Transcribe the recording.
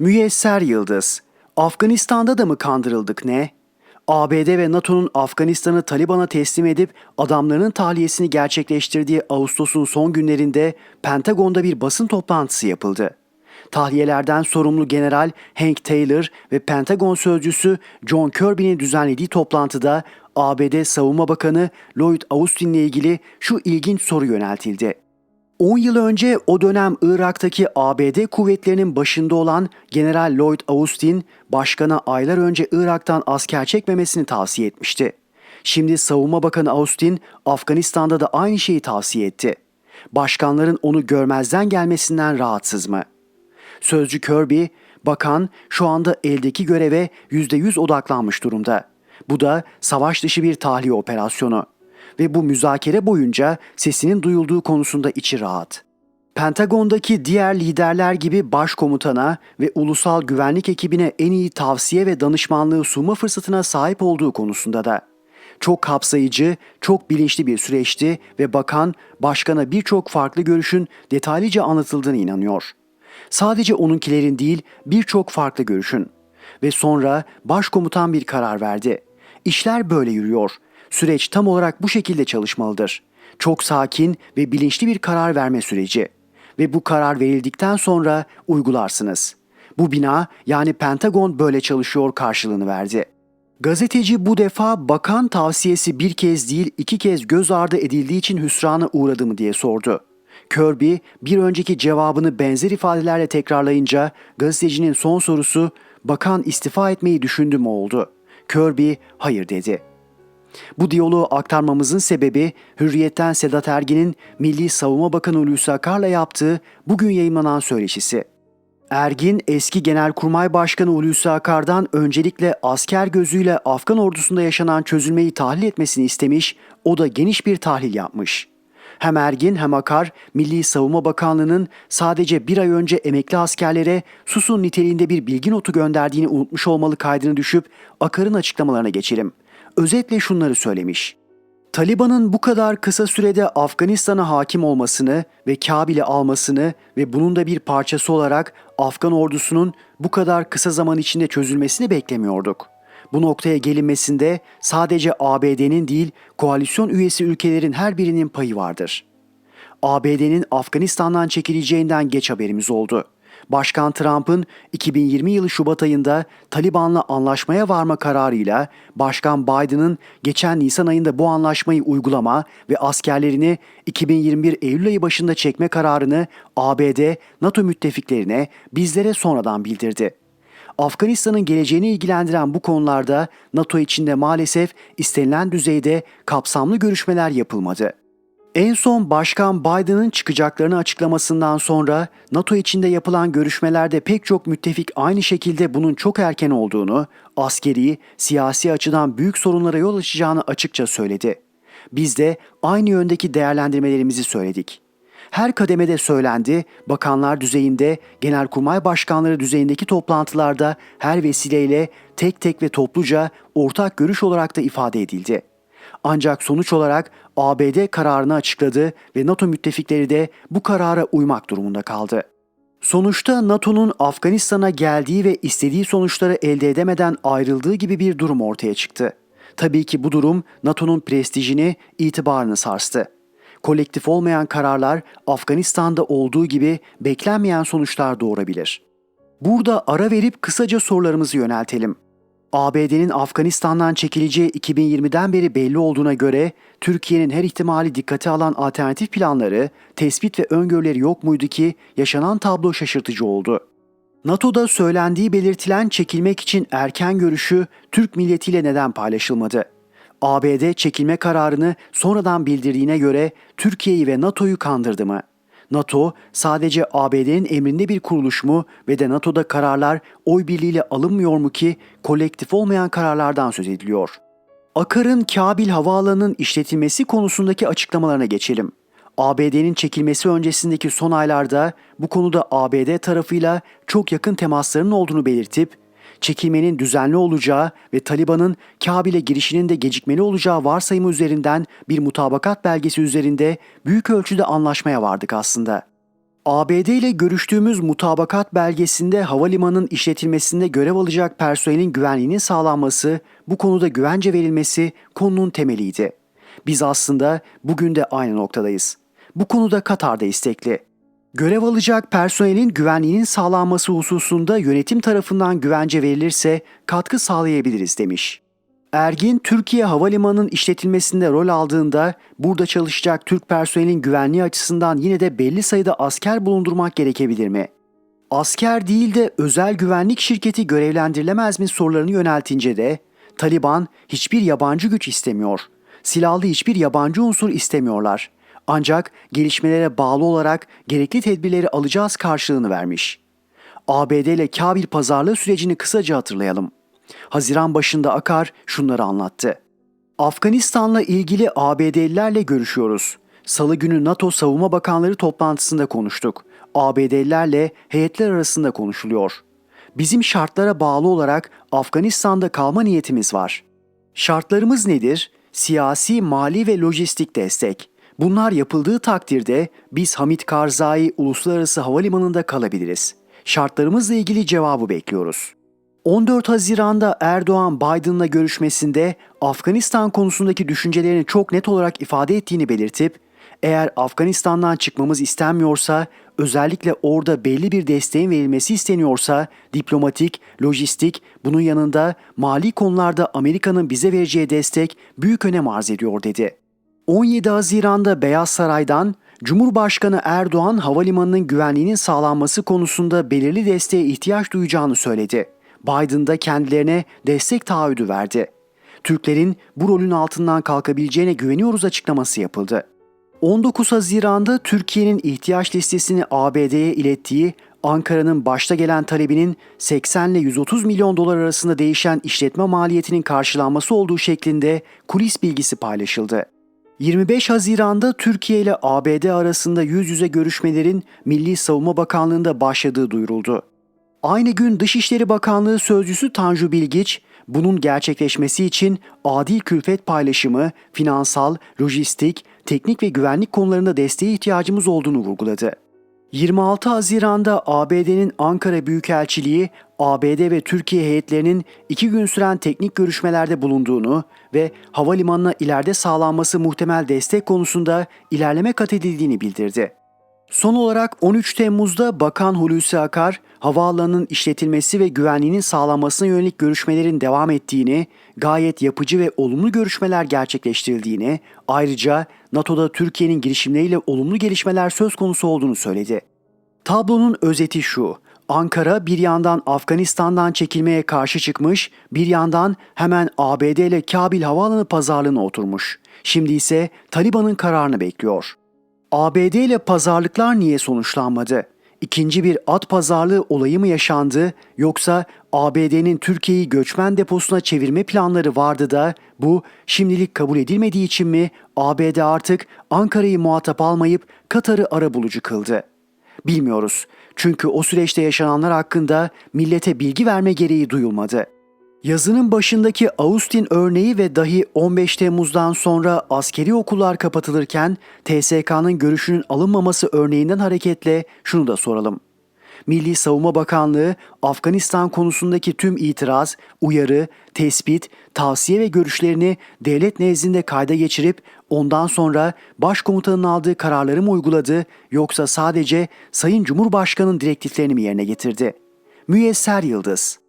Müyesser Yıldız, Afganistan'da da mı kandırıldık ne? ABD ve NATO'nun Afganistan'ı Taliban'a teslim edip adamlarının tahliyesini gerçekleştirdiği Ağustos'un son günlerinde Pentagon'da bir basın toplantısı yapıldı. Tahliyelerden sorumlu General Hank Taylor ve Pentagon sözcüsü John Kirby'nin düzenlediği toplantıda ABD Savunma Bakanı Lloyd Austin'le ilgili şu ilginç soru yöneltildi. 10 yıl önce o dönem Irak'taki ABD kuvvetlerinin başında olan General Lloyd Austin, başkana aylar önce Irak'tan asker çekmemesini tavsiye etmişti. Şimdi Savunma Bakanı Austin, Afganistan'da da aynı şeyi tavsiye etti. Başkanların onu görmezden gelmesinden rahatsız mı? Sözcü Kirby, bakan şu anda eldeki göreve %100 odaklanmış durumda. Bu da savaş dışı bir tahliye operasyonu ve bu müzakere boyunca sesinin duyulduğu konusunda içi rahat. Pentagon'daki diğer liderler gibi başkomutana ve ulusal güvenlik ekibine en iyi tavsiye ve danışmanlığı sunma fırsatına sahip olduğu konusunda da. Çok kapsayıcı, çok bilinçli bir süreçti ve bakan başkana birçok farklı görüşün detaylıca anlatıldığına inanıyor. Sadece onunkilerin değil birçok farklı görüşün. Ve sonra başkomutan bir karar verdi. İşler böyle yürüyor. Süreç tam olarak bu şekilde çalışmalıdır. Çok sakin ve bilinçli bir karar verme süreci. Ve bu karar verildikten sonra uygularsınız. Bu bina yani Pentagon böyle çalışıyor karşılığını verdi. Gazeteci bu defa bakan tavsiyesi bir kez değil iki kez göz ardı edildiği için hüsrana uğradı mı diye sordu. Kirby bir önceki cevabını benzer ifadelerle tekrarlayınca gazetecinin son sorusu bakan istifa etmeyi düşündü mü oldu. Kirby hayır dedi. Bu diyaloğu aktarmamızın sebebi Hürriyet'ten Sedat Ergin'in Milli Savunma Bakanı Hulusi Akar'la yaptığı bugün yayınlanan söyleşisi. Ergin, eski Genelkurmay Başkanı Hulusi Akar'dan öncelikle asker gözüyle Afgan ordusunda yaşanan çözülmeyi tahlil etmesini istemiş, o da geniş bir tahlil yapmış. Hem Ergin hem Akar, Milli Savunma Bakanlığı'nın sadece bir ay önce emekli askerlere susun niteliğinde bir bilgi notu gönderdiğini unutmuş olmalı kaydını düşüp Akar'ın açıklamalarına geçelim. Özetle şunları söylemiş. Taliban'ın bu kadar kısa sürede Afganistan'a hakim olmasını ve Kabil'i almasını ve bunun da bir parçası olarak Afgan ordusunun bu kadar kısa zaman içinde çözülmesini beklemiyorduk. Bu noktaya gelinmesinde sadece ABD'nin değil, koalisyon üyesi ülkelerin her birinin payı vardır. ABD'nin Afganistan'dan çekileceğinden geç haberimiz oldu. Başkan Trump'ın 2020 yılı Şubat ayında Taliban'la anlaşmaya varma kararıyla Başkan Biden'ın geçen Nisan ayında bu anlaşmayı uygulama ve askerlerini 2021 Eylül ayı başında çekme kararını ABD, NATO müttefiklerine, bizlere sonradan bildirdi. Afganistan'ın geleceğini ilgilendiren bu konularda NATO içinde maalesef istenilen düzeyde kapsamlı görüşmeler yapılmadı. En son Başkan Biden'ın çıkacaklarını açıklamasından sonra NATO içinde yapılan görüşmelerde pek çok müttefik aynı şekilde bunun çok erken olduğunu, askeri, siyasi açıdan büyük sorunlara yol açacağını açıkça söyledi. Biz de aynı yöndeki değerlendirmelerimizi söyledik. Her kademede söylendi, bakanlar düzeyinde, genelkurmay başkanları düzeyindeki toplantılarda her vesileyle tek tek ve topluca ortak görüş olarak da ifade edildi. Ancak sonuç olarak ABD kararını açıkladı ve NATO müttefikleri de bu karara uymak durumunda kaldı. Sonuçta NATO'nun Afganistan'a geldiği ve istediği sonuçları elde edemeden ayrıldığı gibi bir durum ortaya çıktı. Tabii ki bu durum NATO'nun prestijini, itibarını sarstı. Kolektif olmayan kararlar Afganistan'da olduğu gibi beklenmeyen sonuçlar doğurabilir. Burada ara verip kısaca sorularımızı yöneltelim. ABD'nin Afganistan'dan çekileceği 2020'den beri belli olduğuna göre Türkiye'nin her ihtimali dikkate alan alternatif planları, tespit ve öngörüleri yok muydu ki yaşanan tablo şaşırtıcı oldu. NATO'da söylendiği belirtilen çekilmek için erken görüşü Türk milletiyle neden paylaşılmadı? ABD çekilme kararını sonradan bildirdiğine göre Türkiye'yi ve NATO'yu kandırdı mı? NATO sadece ABD'nin emrinde bir kuruluş mu ve de NATO'da kararlar oy birliğiyle alınmıyor mu ki kolektif olmayan kararlardan söz ediliyor. Akar'ın Kabil Havaalanı'nın işletilmesi konusundaki açıklamalarına geçelim. ABD'nin çekilmesi öncesindeki son aylarda bu konuda ABD tarafıyla çok yakın temaslarının olduğunu belirtip çekilmenin düzenli olacağı ve Taliban'ın Kabil'e girişinin de gecikmeli olacağı varsayımı üzerinden bir mutabakat belgesi üzerinde büyük ölçüde anlaşmaya vardık aslında. ABD ile görüştüğümüz mutabakat belgesinde havalimanının işletilmesinde görev alacak personelin güvenliğinin sağlanması, bu konuda güvence verilmesi konunun temeliydi. Biz aslında bugün de aynı noktadayız. Bu konuda Katar da istekli. Görev alacak personelin güvenliğinin sağlanması hususunda yönetim tarafından güvence verilirse katkı sağlayabiliriz demiş. Ergin, Türkiye Havalimanı'nın işletilmesinde rol aldığında burada çalışacak Türk personelin güvenliği açısından yine de belli sayıda asker bulundurmak gerekebilir mi? Asker değil de özel güvenlik şirketi görevlendirilemez mi sorularını yöneltince de Taliban hiçbir yabancı güç istemiyor. Silahlı hiçbir yabancı unsur istemiyorlar. Ancak gelişmelere bağlı olarak gerekli tedbirleri alacağız karşılığını vermiş. ABD ile Kabil pazarlığı sürecini kısaca hatırlayalım. Haziran başında Akar şunları anlattı. Afganistan'la ilgili ABD'lilerle görüşüyoruz. Salı günü NATO Savunma Bakanları toplantısında konuştuk. ABD'lilerle heyetler arasında konuşuluyor. Bizim şartlara bağlı olarak Afganistan'da kalma niyetimiz var. Şartlarımız nedir? Siyasi, mali ve lojistik destek. Bunlar yapıldığı takdirde biz Hamit Karzai Uluslararası Havalimanı'nda kalabiliriz. Şartlarımızla ilgili cevabı bekliyoruz. 14 Haziran'da Erdoğan Biden'la görüşmesinde Afganistan konusundaki düşüncelerini çok net olarak ifade ettiğini belirtip eğer Afganistan'dan çıkmamız istenmiyorsa, özellikle orada belli bir desteğin verilmesi isteniyorsa, diplomatik, lojistik, bunun yanında mali konularda Amerika'nın bize vereceği destek büyük önem arz ediyor dedi. 17 Haziran'da Beyaz Saray'dan Cumhurbaşkanı Erdoğan havalimanının güvenliğinin sağlanması konusunda belirli desteğe ihtiyaç duyacağını söyledi. Biden da kendilerine destek taahhüdü verdi. Türklerin bu rolün altından kalkabileceğine güveniyoruz açıklaması yapıldı. 19 Haziran'da Türkiye'nin ihtiyaç listesini ABD'ye ilettiği Ankara'nın başta gelen talebinin 80 ile 130 milyon dolar arasında değişen işletme maliyetinin karşılanması olduğu şeklinde kulis bilgisi paylaşıldı. 25 Haziran'da Türkiye ile ABD arasında yüz yüze görüşmelerin Milli Savunma Bakanlığı'nda başladığı duyuruldu. Aynı gün Dışişleri Bakanlığı Sözcüsü Tanju Bilgiç, bunun gerçekleşmesi için adil külfet paylaşımı, finansal, lojistik, teknik ve güvenlik konularında desteğe ihtiyacımız olduğunu vurguladı. 26 Haziran'da ABD'nin Ankara Büyükelçiliği, ABD ve Türkiye heyetlerinin iki gün süren teknik görüşmelerde bulunduğunu ve havalimanına ileride sağlanması muhtemel destek konusunda ilerleme kat edildiğini bildirdi. Son olarak 13 Temmuz'da Bakan Hulusi Akar, havaalanının işletilmesi ve güvenliğinin sağlanmasına yönelik görüşmelerin devam ettiğini, gayet yapıcı ve olumlu görüşmeler gerçekleştirildiğini, ayrıca NATO'da Türkiye'nin girişimleriyle olumlu gelişmeler söz konusu olduğunu söyledi. Tablonun özeti şu. Ankara bir yandan Afganistan'dan çekilmeye karşı çıkmış, bir yandan hemen ABD ile Kabil havaalanı pazarlığına oturmuş. Şimdi ise Taliban'ın kararını bekliyor. ABD ile pazarlıklar niye sonuçlanmadı? İkinci bir at pazarlığı olayı mı yaşandı yoksa ABD'nin Türkiye'yi göçmen deposuna çevirme planları vardı da bu şimdilik kabul edilmediği için mi ABD artık Ankara'yı muhatap almayıp Katar'ı arabulucu kıldı? Bilmiyoruz. Çünkü o süreçte yaşananlar hakkında millete bilgi verme gereği duyulmadı. Yazının başındaki Austin örneği ve dahi 15 Temmuz'dan sonra askeri okullar kapatılırken TSK'nın görüşünün alınmaması örneğinden hareketle şunu da soralım. Milli Savunma Bakanlığı Afganistan konusundaki tüm itiraz, uyarı, tespit, tavsiye ve görüşlerini devlet nezdinde kayda geçirip ondan sonra başkomutanın aldığı kararları mı uyguladı yoksa sadece Sayın Cumhurbaşkanı'nın direktiflerini mi yerine getirdi? Müyesser Yıldız